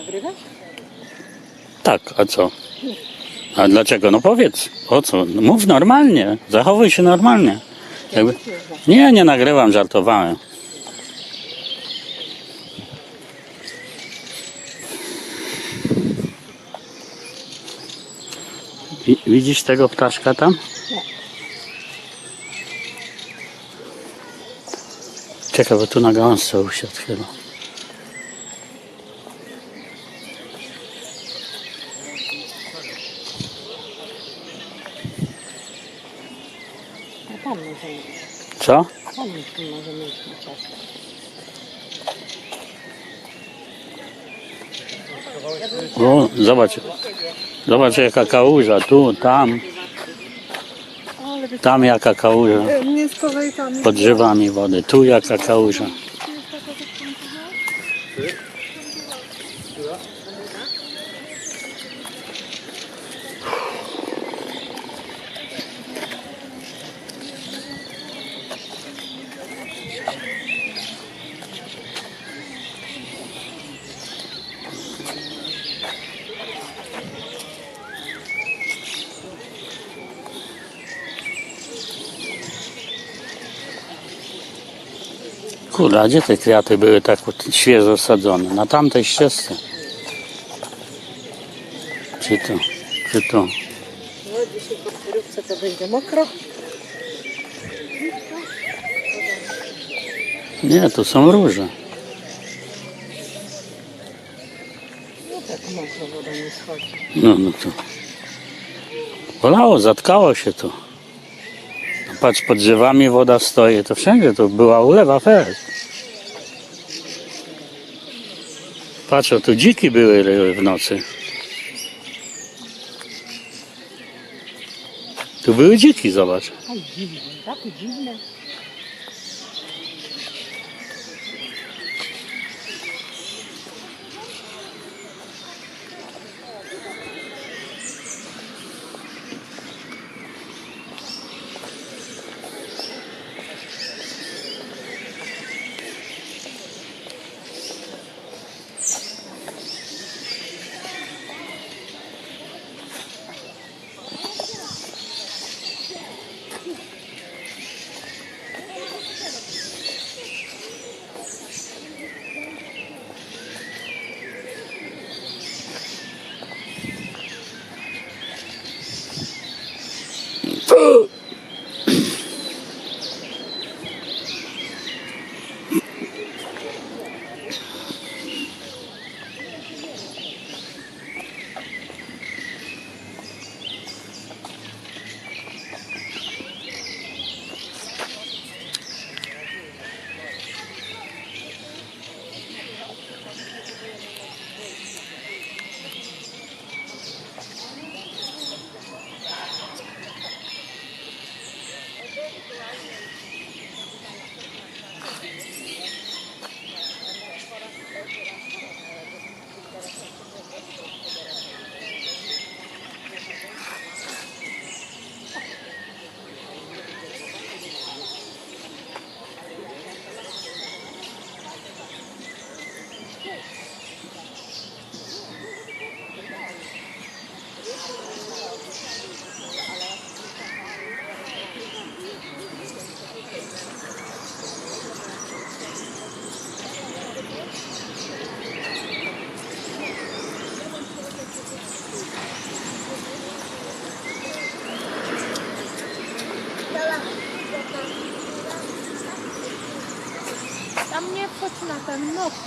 Co on nagrywa? Tak, a co? A dlaczego? No powiedz, o co? No mów normalnie, zachowuj się normalnie. Jakby... Nie, nie nagrywam, żartowałem. Wi- Widzisz tego ptaszka tam? Nie. Czekaj, bo tu na gałązce usiadł chyba. A tam możemy iść. Co? Ciasto. O, zobacz. Zobacz jaka kałuża, tu, tam, tam jaka kałuża. Nie schowaj tam. Pod drzewami wody, tu jaka kałuża. Kurde, a gdzie te kwiaty były tak świeżo sadzone? Na tamtej ścieżce. Czy to? Czy to? No dzisiaj po kierówce to będzie mokro. Nie, to są róże. No tak mokro woda nie schodzi. No, no to. Bolało, zatkało się to. No Patrz, pod drzewami woda stoi, to wszędzie to była ulewa fest. Patrz, tu dziki były w nocy. Tu były dziki, zobacz. Takie dziwne. Tam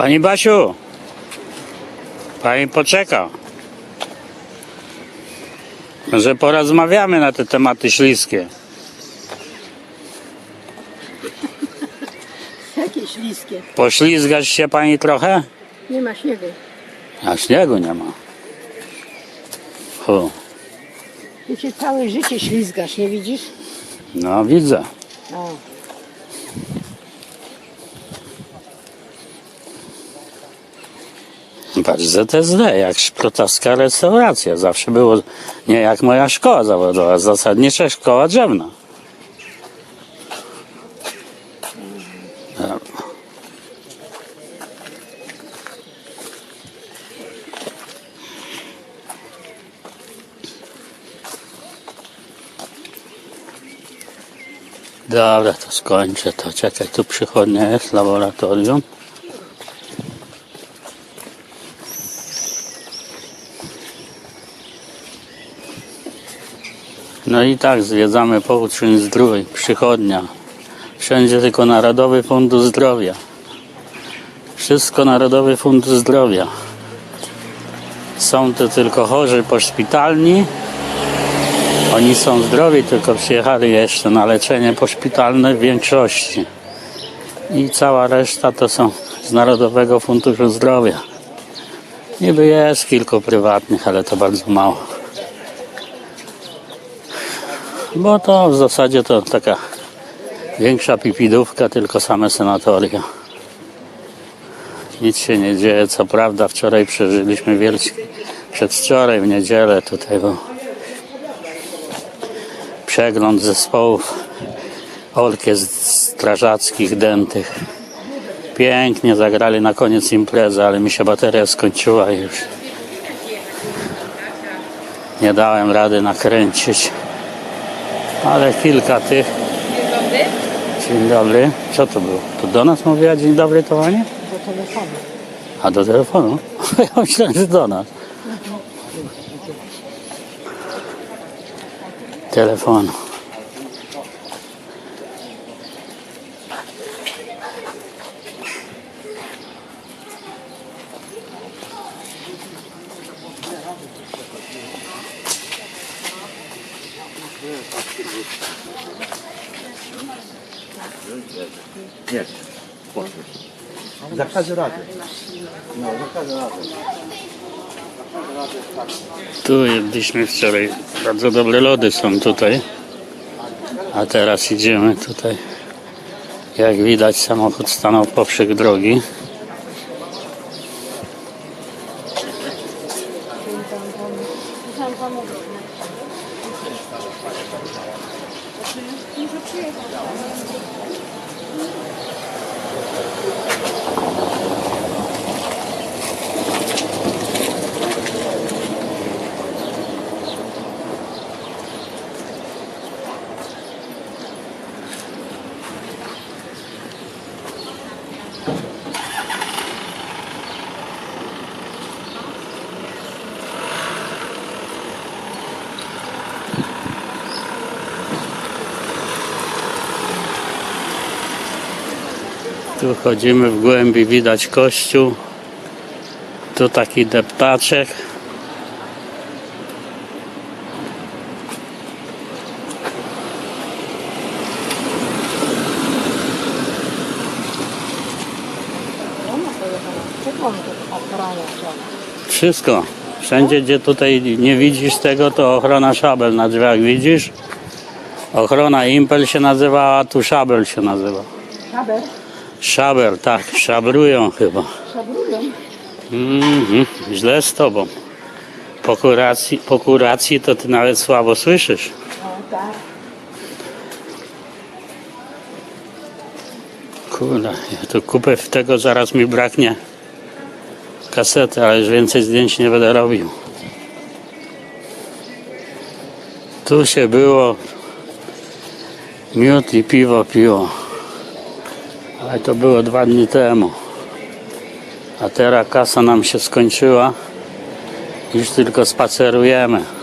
Pani Basiu, pani poczeka. Może porozmawiamy na te tematy śliskie. Jakie śliskie. Poślizgasz się pani trochę? Nie ma śniegu. A śniegu nie ma. Hu. Ty się całe życie ślizgasz, nie widzisz? No widzę. O. Patrz, ZSD, jak szprotowska restauracja. Zawsze było nie jak moja szkoła zawodowa, zasadnicza szkoła drzewna. Dobra, to skończę to. Czekaj, tu przychodnia jest, laboratorium. No i tak zwiedzamy Połudź Zdrój, przychodnia. Wszędzie tylko Narodowy Fundusz Zdrowia. Wszystko Narodowy Fundusz Zdrowia. Są to tylko chorzy poszpitalni. Oni są zdrowi, tylko przyjechali jeszcze na leczenie poszpitalne w większości. I cała reszta to są z Narodowego Funduszu Zdrowia. Niby jest kilku prywatnych, ale to bardzo mało. Bo to w zasadzie to taka większa pipidówka, tylko same sanatoria. Nic się nie dzieje, co prawda wczoraj przeżyliśmy wielki, przedwczoraj w niedzielę tutaj był przegląd zespołów orkiestr strażackich, dętych. Pięknie zagrali na koniec imprezy, ale mi się bateria skończyła już nie dałem rady nakręcić. Ale kilka tych. Dzień dobry. Co to było? To do nas mówiła dzień dobry to pani? Do telefonu. A do telefonu? Ja myślałem, że do nas. Telefonu. Każdym razem. No, za każdym razem. Tu jedliśmy wczoraj. Bardzo dobre lody są tutaj. A teraz idziemy tutaj. Jak widać samochód stanął poprzek drogi. Tu chodzimy w głębi, widać kościół. Tu taki deptaczek. Wszystko. Wszędzie, gdzie tutaj nie widzisz tego, to ochrona szabel na drzwiach widzisz. Ochrona impel się nazywa, a tu szabel się nazywa. Szaber? Szabel, tak, szabrują chyba. Szabrują. Mhm, źle z tobą. Po kuracji, po kuracji to ty nawet słabo słyszysz. O tak. Kurde, ja tu kupę w tego, zaraz mi braknie kasety, ale już więcej zdjęć nie będę robił. Tu się było miód i piwo piło. Ale to było dwa dni temu. A teraz kasa nam się skończyła. Już tylko spacerujemy.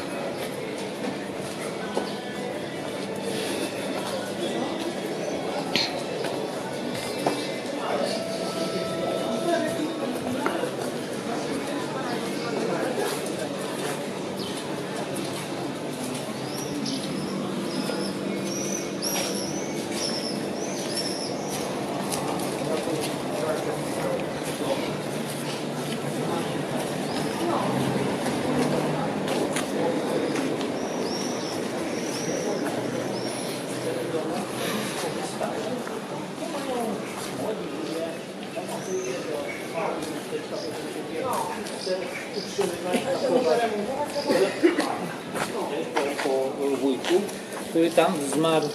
Który tam zmarł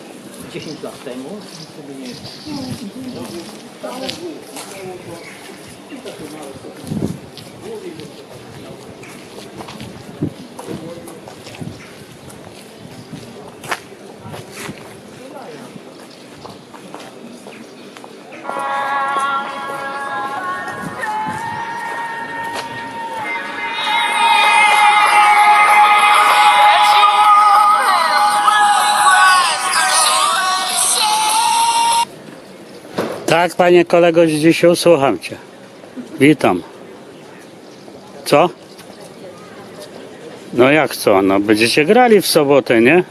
10 lat temu. Wtedy Tak, panie kolego Zdzisiu, słucham cię. Witam. Co? No jak co? No będziecie grali w sobotę, nie?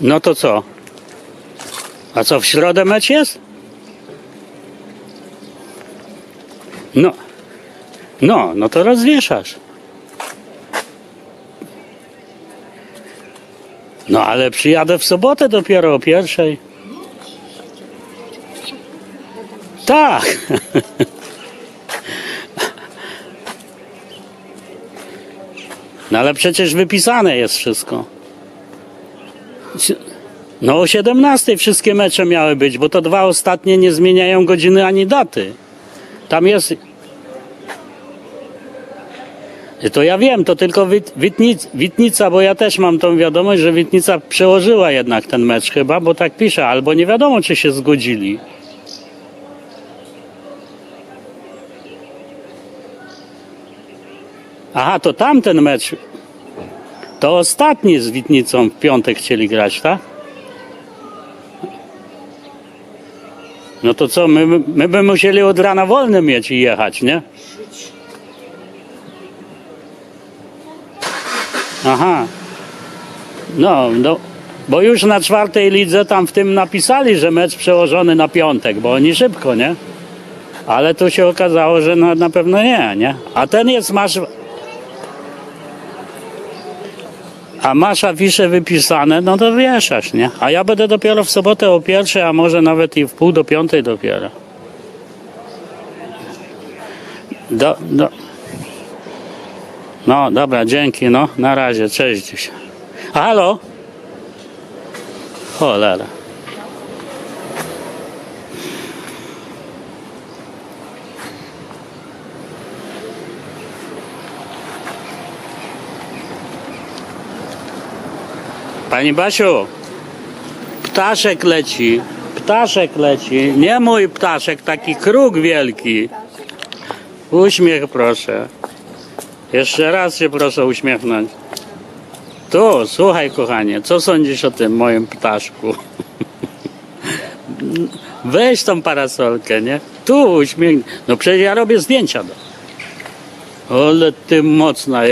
No to co? A co, w środę mecz jest? No. No, no to rozwieszasz. No ale przyjadę w sobotę dopiero o pierwszej. Tak. No ale przecież wypisane jest wszystko. No o 17 wszystkie mecze miały być, bo to dwa ostatnie nie zmieniają godziny ani daty. Tam jest. To ja wiem, to tylko Wit, Witnic, Witnica, bo ja też mam tą wiadomość, że Witnica przełożyła jednak ten mecz chyba, bo tak pisze, albo nie wiadomo, czy się zgodzili. Aha, to tamten mecz. To ostatni z Witnicą w piątek chcieli grać, tak? No to co, my, my by musieli od rana wolny mieć i jechać, nie? Aha. No, no, bo już na czwartej lidze tam w tym napisali, że mecz przełożony na piątek, bo oni szybko, nie? Ale tu się okazało, że na, na pewno nie, nie? A ten jest, masz... A masz afisze wypisane, no to wieszasz, nie? A ja będę dopiero w sobotę o pierwszej, a może nawet i w pół do piątej dopiero. Do, do. No, dobra, dzięki, no, na razie, cześć dziś. Halo? Cholera. Pani Basiu, ptaszek leci, ptaszek leci, nie mój ptaszek, taki kruk wielki. Uśmiech proszę. Jeszcze raz się proszę uśmiechnąć. Tu, słuchaj kochanie, co sądzisz o tym moim ptaszku? Weź tą parasolkę, nie? Tu uśmiech. No przecież ja robię zdjęcia. Ale ty mocna